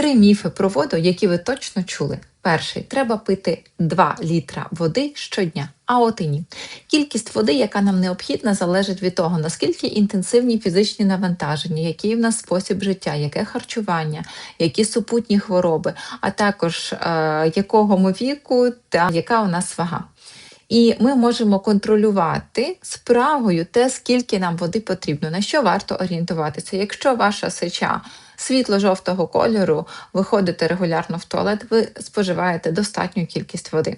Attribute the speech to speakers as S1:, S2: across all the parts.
S1: Три міфи про воду, які ви точно чули. Перший треба пити 2 літра води щодня. А от і ні. Кількість води, яка нам необхідна, залежить від того, наскільки інтенсивні фізичні навантаження, який в нас спосіб життя, яке харчування, які супутні хвороби, а також е, якого ми віку та яка у нас вага. І ми можемо контролювати справою те, скільки нам води потрібно, на що варто орієнтуватися. Якщо ваша сеча світло-жовтого кольору, ви ходите регулярно в туалет, ви споживаєте достатню кількість води.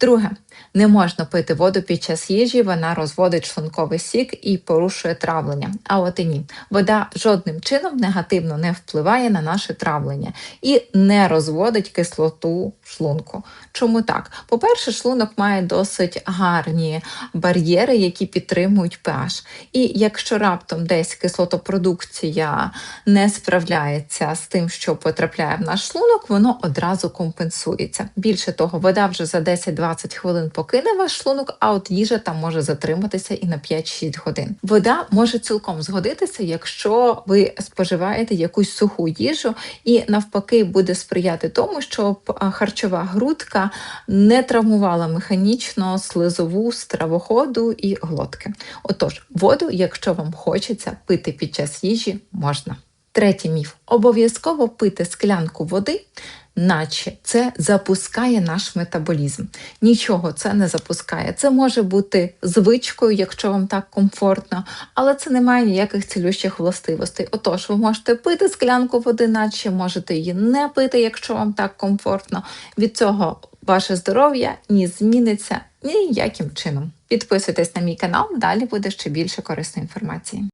S1: Друге, не можна пити воду під час їжі, вона розводить шлунковий сік і порушує травлення. А от і ні, вода жодним чином негативно не впливає на наше травлення і не розводить кислоту шлунку. Чому так? По-перше, шлунок має досить гарні бар'єри, які підтримують pH. І якщо раптом десь кислотопродукція не справляється з тим, що потрапляє в наш шлунок, воно одразу компенсується. Більше того, вода вже за 10-20 хвилин покине ваш шлунок, а от їжа там може затриматися і на 5-6 годин. Вода може цілком згодитися, якщо ви споживаєте якусь суху їжу, і навпаки буде сприяти тому, щоб харчова грудка не травмувала механічно слизову стравоходу і глотки. Отож, воду, якщо вам хочеться пити під час їжі, можна. Третій міф: обов'язково пити склянку води, наче це запускає наш метаболізм. Нічого це не запускає. Це може бути звичкою, якщо вам так комфортно, але це не має ніяких цілющих властивостей. Отож, ви можете пити склянку води, наче можете її не пити, якщо вам так комфортно. Від цього ваше здоров'я ні зміниться ніяким чином. Підписуйтесь на мій канал, далі буде ще більше корисної інформації.